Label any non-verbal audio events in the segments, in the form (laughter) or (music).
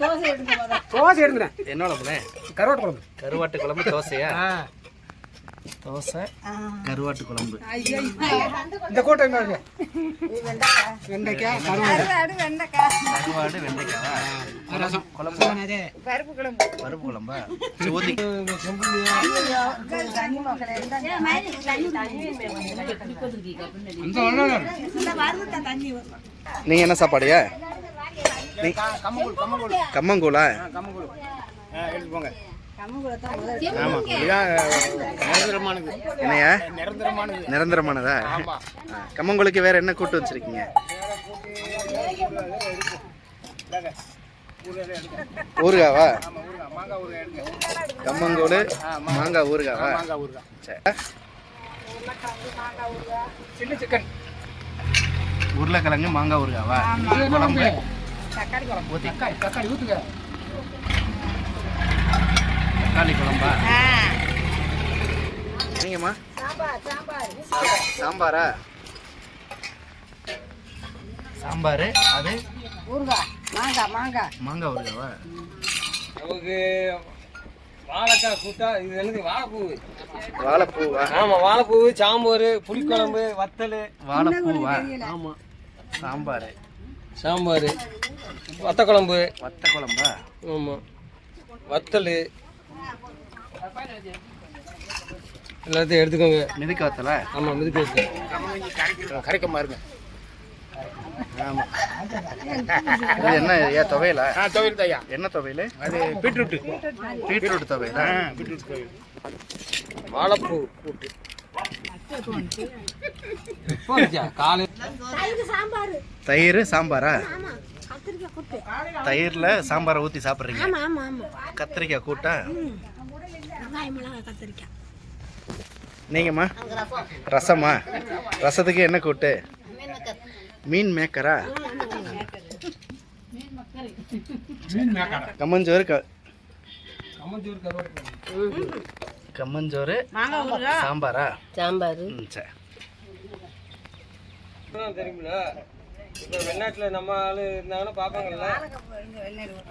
தோசை எடுங்க முத. தோசை எடுத்துறேன் என்ன குழம்புண்ணே கருவாட்டு குழம்பு. கருவாட்டு குழம்பு தோசையா? தோசை கருவாட்டு குழம்பு. ஐயோ, இந்த கூட்டம் என்ன வெண்டைக்காய். வெண்டைக்காய் கருவாடு. கருவாடு, வெண்டைக்காய். கருவாடு வெண்டைக்காவா? ரசம் குழம்பு பருப்பு குழம்பு. பருப்பு குழம்பா? சோதி. நீங்க என்ன சாப்பாடுயா? கம்மங்கூழ் எடுத்து போங்க. முதல்ல ஆமாம் இதுதான் நிரந்தரமானது. என்னையா? நிரந்தரமானது. கம்மங்கூழுக்கு வேற என்ன கூட்டு வச்சிருக்கீங்க? ஊறுகாவா? கம்மங்கூழ் மாங்காய் ஊறுகாவா? மாங்காய் ஊறுகாய். சரி சிக்கன். உருளைக்கிழங்கு மாங்காய் ஊறுகாவா? குழம்பு. தக்காளி குழம்பு. தக்காளி தக்காளி ஊற்றுங்க தக்காளி குழம்பா? ஆ. நீங்கம்மா சாம்பார் சாம்பார். அது? ஊறுகாய் மாங்காய் மாங்காய். மாங்காய் ஊறுகாவா? நமக்கு வாழைக்காய் கூட்டா இது என்னது வாழைப்பூ? வாழைப்பூவா? ஆமா வாழைப்பூ சாம்பார் புளிக்குழம்பு வத்தல். வாழைப்பூவா? ஆமாம் சாம்பார். சாம்பார் வத்த குழம்பு வத்த குழம்பா ஆமா. வத்தல். எல்லாத்தையும் எடுத்துக்கோங்க. மிதுக்க வத்தலா? ஆமா மிதுக்கு வச்சு கரைக்கமா இருங்க ஆமாம் இது என்ன ஏன் துவையலா? ஆ துவையல் தையா. என்ன துவையல்? அது பீட்ரூட்டு. பீட்ரூட் துவையலா? ஆ பீட்ரூட் துவையல். வாழைப்பூ கூட்டு. தயிர் சாம்பாரா? ஆமா கத்திரிக்காய் கூட்டு தயிரில் சாம்பாரை ஊற்றி சாப்பிட்றீங்க. ஆமா ஆமா ஆமா. கத்திரிக்காய் கூட்டா? நீங்கம்மா ரசமா? ரசத்துக்கு என்ன கூட்டு? மீன் மேக்கரா? கம்மஞ்சோறு க கம்மஞ்சூர் கருவாட்டு கம்மஞ்சோறு சாம்பாரா? சாம்பார். சரி தெரியுமில்ல இப்போ வெளிநாட்டுல நம்ம ஆளு இருந்தாங்கன்னா பார்ப்பாங்கல்ல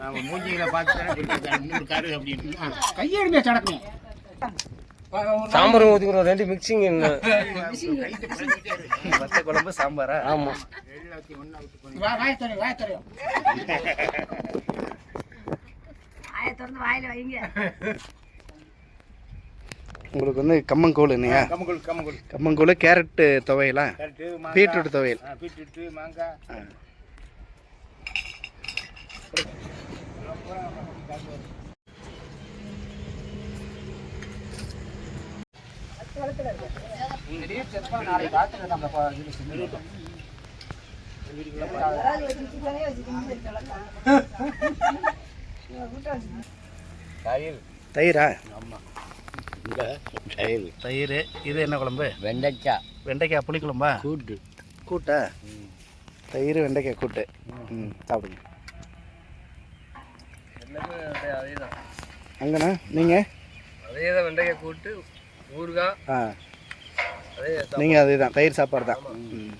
ஆமாம் மூஞ்சிகளை பார்த்து கரு அப்படின்னு ஆ, கையை எடுங்க சடக்கும் சாம்பார் ஊற்றிக்கிறோம் ரெண்டு மிக்சிங் (laughs) வத்த குழம்பு சாம்பாரா? ஆமா. வா வாய் தெரியும் வாய் தெரியும் வாயை திறந்து வாயில வைங்க. உங்களுக்கு வந்து கம்மங்கூழ் என்னையா? கம்மங்கூழ் கம்மங்கூழ். கம்மங்கூழ் கேரட்டு துவையலா? பீட்ரூட் துவையல். பீட்ரூட்டு மாங்காய். ஆ. (laughs) நாளைக்கு தயிரா தயிர் இது என்ன குழம்பு? வெண்டைக்காய். வெண்டைக்காய் புளி குழம்பா கூட்டு? கூட்டா தயிர் வெண்டைக்காய் கூட்டு. ம் சாப்பிடுங்க. அங்கண்ணா நீங்கள் அதே தான் வெண்டைக்காய் கூட்டு ஊறுகாய். ஆ. அதே நீங்கள் அதே தான் தயிர் சாப்பாடு தான் ம்.